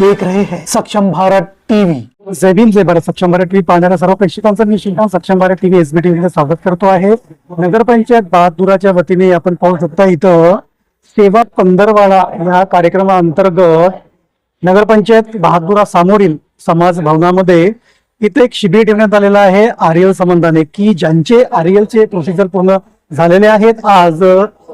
देख रहे हैं। सक्षम भारत टीव्ही जय भीम जय भारत। सक्षम भारत टीव्ही पाहणाऱ्या सर्व प्रेक्षकांचं मी श्रीकांत सक्षम भारत टीव्ही एसबी टीव्हीचं स्वागत करतो आहे. नगरपंचायत बहादुराच्या वतीने आपण पाहू शकता इथं सेवा पंधरवाडा या कार्यक्रमाअंतर्गत नगरपंचायत बहादुरा समोरील समाज भवनामध्ये इथे एक शिबिर ठेवण्यात आलेलं आहे. आर्यल संबंधाने की ज्यांचे आर्यलचे प्रोसिजर पूर्ण झालेले आहेत. आज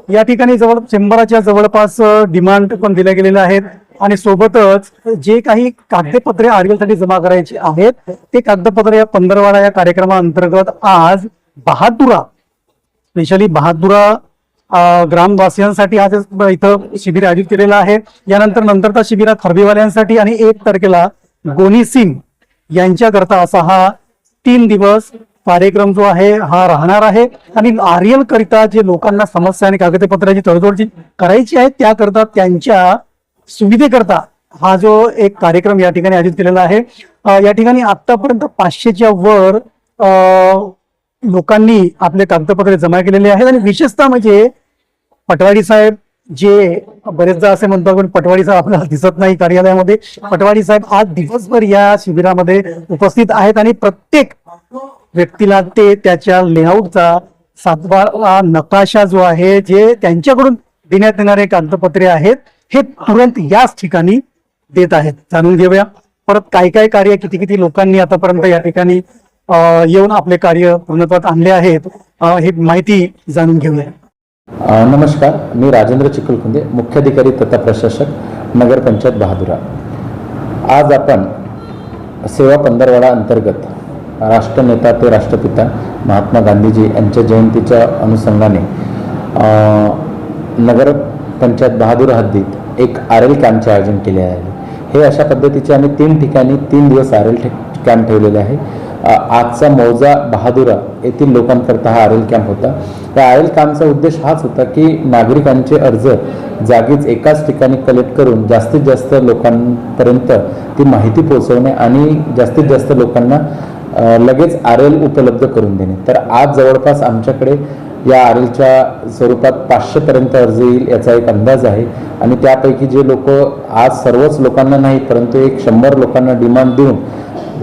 या ठिकाणी जवळ शंभराच्या जवळपास डिमांड पण दिल्या गेलेल्या आहेत. आणि सोबतच जे काही कागदपत्रे आर्यलसाठी जमा करायची आहेत ते कागदपत्रे या पंधरवाडा या कार्यक्रमाअंतर्गत आज बहादुरा स्पेशली बहादुरा ग्रामवासियांसाठी आज इथं शिबिर आयोजित केलेलं आहे. यानंतर नंतरच्या शिबिरात हरबीवाल्यांसाठी आणि एक तारखेला गोनी सिंग यांच्याकरता असा हा तीन दिवस कार्यक्रम जो आहे हा राहणार आहे. आणि आर्यलकरिता जे लोकांना समस्या आणि कागदपत्राची तडजोड जी करायची आहे त्याकरता त्यांच्या सुविधेकरता हा जो एक कार्यक्रम या ठिकाणी आयोजित केलेला आहे या ठिकाणी आतापर्यंत पाचशेच्या वर लोकांनी आपले कागदपत्रे जमा केलेले आहेत आणि विशेषतः म्हणजे पटवाडी साहेब जे बरेचदा असे म्हणतो आपण पटवाडी साहेब आपल्याला दिसत नाही कार्यालयामध्ये. पटवाडी साहेब आज दिवसभर या शिबिरामध्ये उपस्थित आहेत आणि प्रत्येक व्यक्तीला ते त्याच्या लेआउटचा सातबारा नकाशा जो आहे जे त्यांच्याकडून देण्यात येणारे कागदपत्रे आहेत हे तुरंत याच ठिकाणी देत आहेत. जाणून घेऊया. परत काय काय कार्य किती किती लोकांनी आतापर्यंत या ठिकाणी येऊन आपले कार्य पूर्णत्वात आणले आहेत हे माहिती जाणून घेऊया. नमस्कार. मी राजेंद्र चिखलकुंदे मुख्याधिकारी तथा प्रशासक नगरपंचायत बहादुरा. आज आपण सेवा पंधरवाडा अंतर्गत राष्ट्रनेता ते राष्ट्रपिता महात्मा गांधीजी यांच्या जयंतीच्या अनुषंगाने नगर पंचायत बहादूर हद्दीत एक आर एल कॅम्पचे आयोजन केले आहे. हे अशा पद्धतीचे आम्ही तीन ठिकाणी तीन दिवस आर एल कॅम्प ठेवलेले आहे. आजचा मौजा बहादुरा येथील लोकांकरता हा आर एल कॅम्प होता. त्या आर एल कॅम्पचा उद्देश हाच होता की नागरिकांचे अर्ज जागीच एकाच ठिकाणी कलेक्ट करून जास्तीत जास्त लोकांपर्यंत ती माहिती पोहोचवणे आणि जास्तीत जास्त लोकांना लगेच आर एल उपलब्ध करून देणे. तर आज जवळपास आमच्याकडे या आर एलच्या स्वरूपात पाचशेपर्यंत अर्ज येईल याचा एक अंदाज आहे. आणि त्यापैकी जे लोक आज सर्वच लोकांना नाही परंतु एक शंभर लोकांना डिमांड देऊन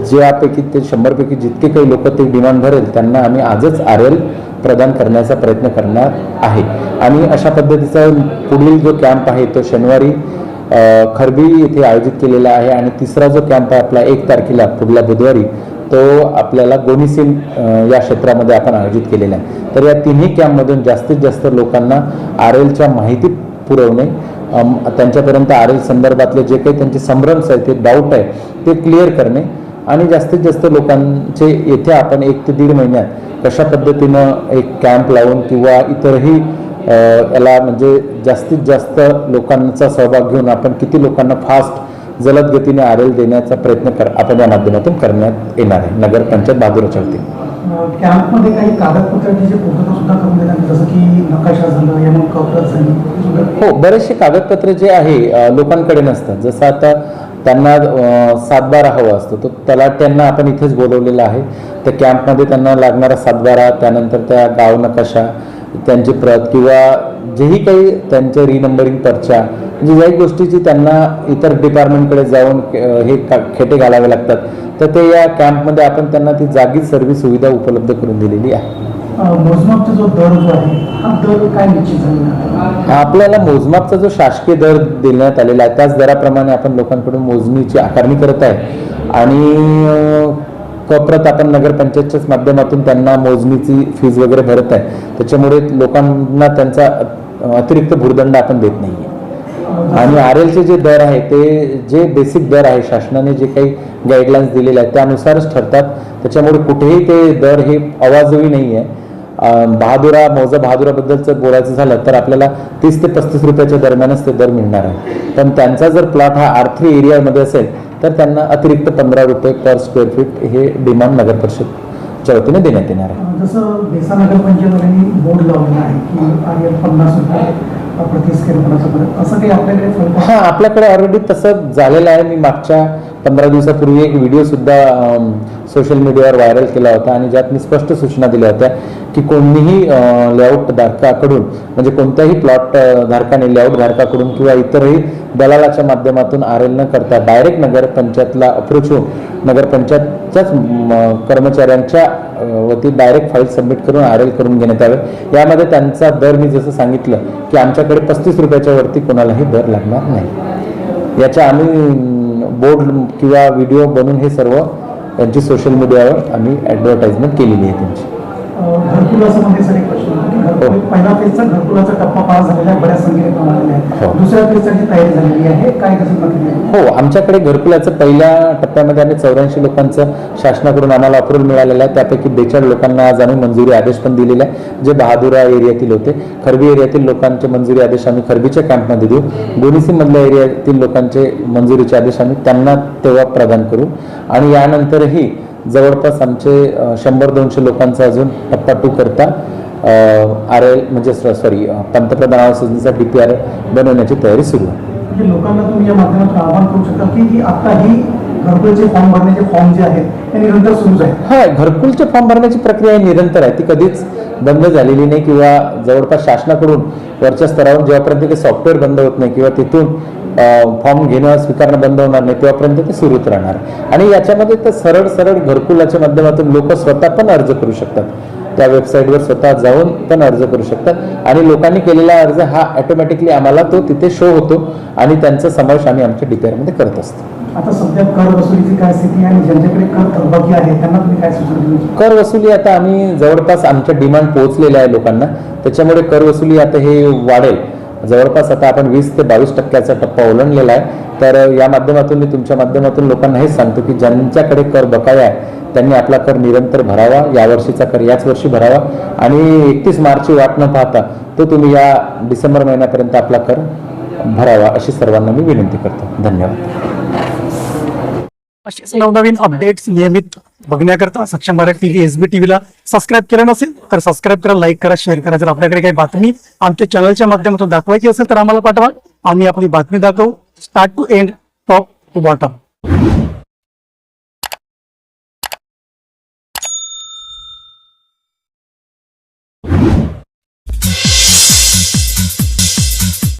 ज्यापैकी ते शंभरपैकी जितके काही लोक ते डिमांड भरेल त्यांना आम्ही आजच आर एल प्रदान करण्याचा प्रयत्न करणार आहे. आणि अशा पद्धतीचा पुढील जो कॅम्प आहे तो शनिवारी खरबी येथे आयोजित केलेला आहे. आणि तिसरा जो कॅम्प आहे आपला एक तारखेला पुढल्या बुधवारी तो आपल्याला गोनीसिम या क्षेत्रामध्ये आपण आयोजित केलेला आहे. तर या तिन्ही कॅम्पमधून जास्तीत जास्त लोकांना आर एलच्या माहिती पुरवणे त्यांच्यापर्यंत आर एल संदर्भातले जे काही त्यांचे संभ्रम्स आहेत ते डाऊट आहे ते क्लिअर करणे आणि जास्तीत जास्त लोकांचे येथे आपण एक ते दीड महिन्यात कशा पद्धतीनं एक कॅम्प लावून किंवा इतरही याला म्हणजे जास्तीत जास्त लोकांचा सहभाग घेऊन आपण किती लोकांना फास्ट जलद गतीने आर एल देण्याचा प्रयत्न कर आपण या माध्यमातून करण्यात येणार आहे. नगरपंचायत बहादुराच्या वतीने कॅम्पमध्ये काही कागदपत्रांची जे पूर्तता सुद्धा करून देतात जसं की नकाशा झालं एम कॉपरत झाली हो बरेचसे कागदपत्र जे आहे लोकांकडे नसतात. जसं आता त्यांना सातबारा हवा असतो तो त्याला त्यांना आपण इथेच बोलवलेलं आहे. त्या कॅम्पमध्ये त्यांना लागणारा सातबारा त्यानंतर त्या गाव नकाशा त्यांची प्रत किंवा जेही काही त्यांचे रिनंबरिंग पर्चा म्हणजे याही गोष्टीची त्यांना इतर डिपार्टमेंटकडे जाऊन हे खेटे घालावे लागतात. तर ते या कॅम्पमध्ये आपण त्यांना ती जागीच सर्व सुविधा उपलब्ध करून दिलेली आहे. मोजमापचा जो दर जो आहे दर काय निश्चित झालेला आपल्याला मोजमापचा जो शासकीय दर देण्यात आलेला आहे त्याच दराप्रमाणे आपण लोकांकडून मोजणीची आकारणी करत आहे. आणि कप्रत आपण नगरपंचायतच्याच माध्यमातून त्यांना मोजणीची फीज वगैरे भरत आहे. त्याच्यामुळे लोकांना त्यांचा अतिरिक्त भूर्दंड आपण देत नाही आणि आर एलचे जे दर आहे ते जे बेसिक दर आहे शासनाने जे काही गाईडलाईन्स दिलेले आहेत त्यानुसारच ठरतात. त्याच्यामुळे कुठेही ते दर हे अवाजवी नाही आहे बहादुरा बहादुरा मौजा बहादुराबद्दलचं बोलायचं झालं तर आपल्याला तीस ते पस्तीस रुपयाच्या दरम्यानच ते दर मिळणार आहे. पण त्यांचा जर प्लॉट हा आर थ्री एरियामध्ये असेल तर त्यांना अतिरिक्त पंधरा रुपये पर स्क्वेअर फीट हे डिमांड नगर परिषदच्या वतीने देण्यात येणार आहे. जसं बेसा बोर्ड लावलेला की पन्नास रुपये हा आपल्याकडे ऑलरेडी तसं झालेलं आहे. मी मागच्या पंधरा दिवसापूर्वी एक व्हिडिओ सुद्धा सोशल मीडियावर व्हायरल केला होता आणि ज्यात मी स्पष्ट सूचना दिल्या होत्या की कोणीही लेआउट धारकाकडून म्हणजे कोणत्याही प्लॉट धारकाने लेआउट धारकाकडून किंवा इतरही दलालाच्या माध्यमातून आर एल न करता डायरेक्ट नगरपंचायतला अप्रोच होऊन नगरपंचायतच्याच कर्मचाऱ्यांच्या वती डायरेक्ट फाईल सबमिट करून आर एल करून घेण्यात यावे. यामध्ये त्यांचा दर मी जसं सांगितलं की आमच्याकडे पस्तीस रुपयाच्या वरती कोणालाही दर लागणार नाही. याच्या आम्ही बोर्ड किंवा व्हिडिओ बनवून हे सर्व त्यांची सोशल मीडियावर आम्ही ॲडव्हर्टाईजमेंट केलेली आहे त्यांची. प्रश्न घरकुल हो. पहिला फेजचा घरकुलाचा टप्पा पास झालेला आहे बऱ्याच संख्येने आहे हो. दुसऱ्या फेजसाठी तयारी झालेली आहे काय कसं प्रक्रिया? हो आमच्याकडे घरकुलाचं पहिल्या टप्प्यामध्ये आम्ही चौऱ्याऐंशी लोकांचं शासनाकडून आम्हाला अप्रुव्हल मिळालेलं आहे त्यापैकी बेचाळीस लोकांना आज आम्ही मंजुरी आदेश पण दिलेला आहे जे बहादुरा एरियातील होते खरबी एरियातील लोकांचे मंजुरी आदेश आम्ही खरबीच्या कॅम्पमध्ये देऊ गोनिसीमधल्या एरियातील लोकांचे मंजुरीचे आदेश आम्ही त्यांना तेव्हा प्रदान करू आणि यानंतरही जवळपास आमचे शंभर दोनशे लोकांचा अजून टप्पा टू करता आर एल म्हणजे सॉरी पंतप्रधान आवास योजनेचा डी पी आर बनवण्याची तयारी सुरू आहे. म्हणजे लोकांना तुम्ही या माध्यमातून आवाहन करू शकता की आता ही घरकुलचे फॉर्म भरण्याचे फॉर्म जे आहेत ते निरंतर सुरूच आहेत हा घरकुलचे फॉर्म भरण्याची प्रक्रिया ही निरंतर आहे. ती कधीच बंद झालेली नाही किंवा जवळपास शासनाकडून वरच्या स्तरावर जेव्हापर्यंत ते सॉफ्टवेअर बंद होत नाही किंवा तिथून फॉर्म घेणं स्वीकारणं बंद होणार नाही तेव्हापर्यंत ते सुरूच राहणार. आणि याच्यामध्ये तर सरळ सरळ घरकुलाच्या माध्यमातून लोक स्वतः पण अर्ज करू शकतात. त्या वेबसाईटवर स्वतः जाऊन पण अर्ज करू शकतात. आणि लोकांनी केलेला अर्ज हा ऑटोमॅटिकली आम्हाला तो तिथे शो होतो आणि त्यांचा समावेश आम्ही आमच्या DPR मध्ये करत असतो. आता सध्या कर वसुलीची काय स्थिती आहे आणि ज्यांच्याकडे कर थकबाकी आहे त्यांना तुम्ही काय सूचना देऊ इच्छिता? कर वसुली आता आम्ही जवळपास आमच्या डिमांड पोहोचलेल्या आहे लोकांना. त्याच्यामुळे कर वसुली आता हे वाढेल. जवळपास आता आपण वीस ते बावीस टक्क्याचा टप्पा ओलांडलेला आहे. तर या माध्यमातून मी तुमच्या माध्यमातून लोकांना हेच सांगतो की ज्यांच्याकडे कर बकाया आहे त्यांनी आपला कर निरंतर भरावा यावर्षीचा कर याच वर्षी भरावा. आणि एकतीस मार्चची वाट न पाहता तो तुम्ही या डिसेंबर महिन्यापर्यंत आपला कर भरावा अशी सर्वांना मी विनंती करतो. धन्यवाद. असेच नवनवीन अपडेट्स नियमित बघण्याकरता सक्षम भारत टीव्ही एसबी टीव्हीला सबस्क्राईब केलं नसेल तर सबस्क्राईब करा लाईक करा शेअर करा. जर आपल्याकडे काही बातमी आमच्या चॅनलच्या माध्यमातून दाखवायची असेल तर आम्हाला पाठवा. आम्ही आपली बातमी दाखवू. Start to end top to bottom